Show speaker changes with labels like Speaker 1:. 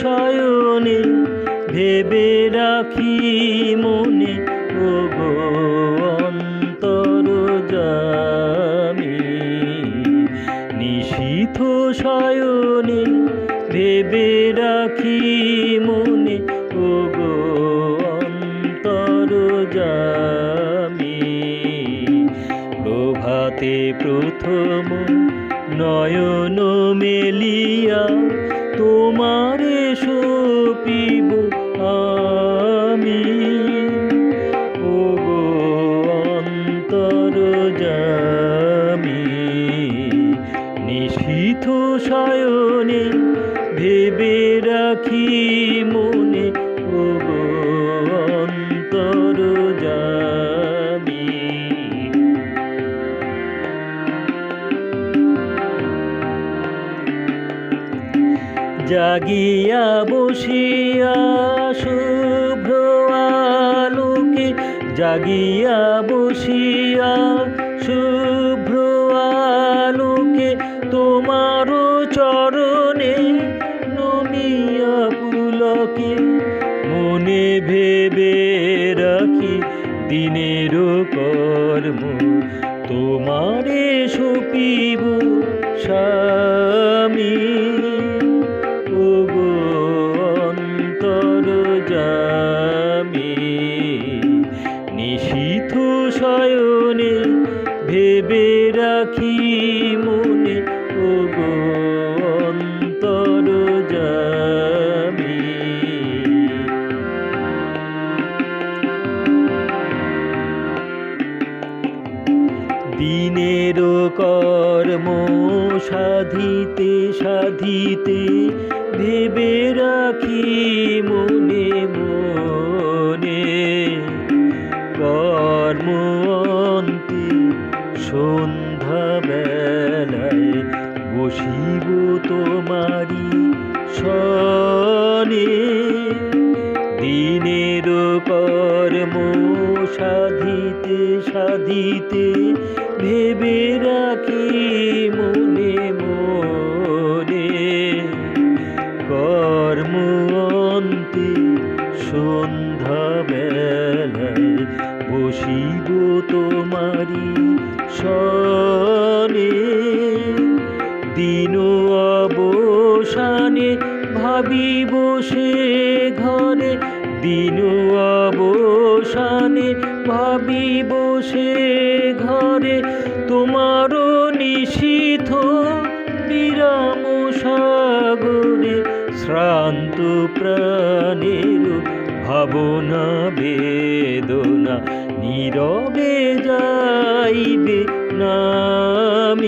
Speaker 1: শয়নে ভেবে রাখি মনে ও গো অন্তর জামি নিশীথ শয়নে ভেবে রাখি মনে ও গো অন্তর জামি প্রভাতে প্রথম নয়ন মেলিয়া তোমারে সপিব আমি। ও অন্তর জামি নিশীথ সায়নে ভেবে রাখি মনে জাগিয়া বসিয়া, শুভ্র আলোকে জাগিয়া বসিয়া, শুভ্র আলোকে তোমারও চরণে নমিয়া পুলকে মনে ভেবে রাখি দিনের কর্ম। তোমারে সপিব স্বামী ভেবে রাখি মনে ওগো অন্তর জামি দিনের কর্ম সাধিতে সাধিতে তোমারি সনে দিনের কর্ম সাধিতে সাধিতে ভেবে রাখি মনে মনে। কর্ম অন্তে সন্ধ্যা বেলায় বসিব তোমারি সনে দিন অবসানে ভাবিব সে ঘরে দিন অবসানে, ভাবিব সে ঘরে তোমারও নিশীথ বিরাম সাগরে শ্রান্ত প্রাণের ভাবনা বেদনা নীরবে যাইবে নামি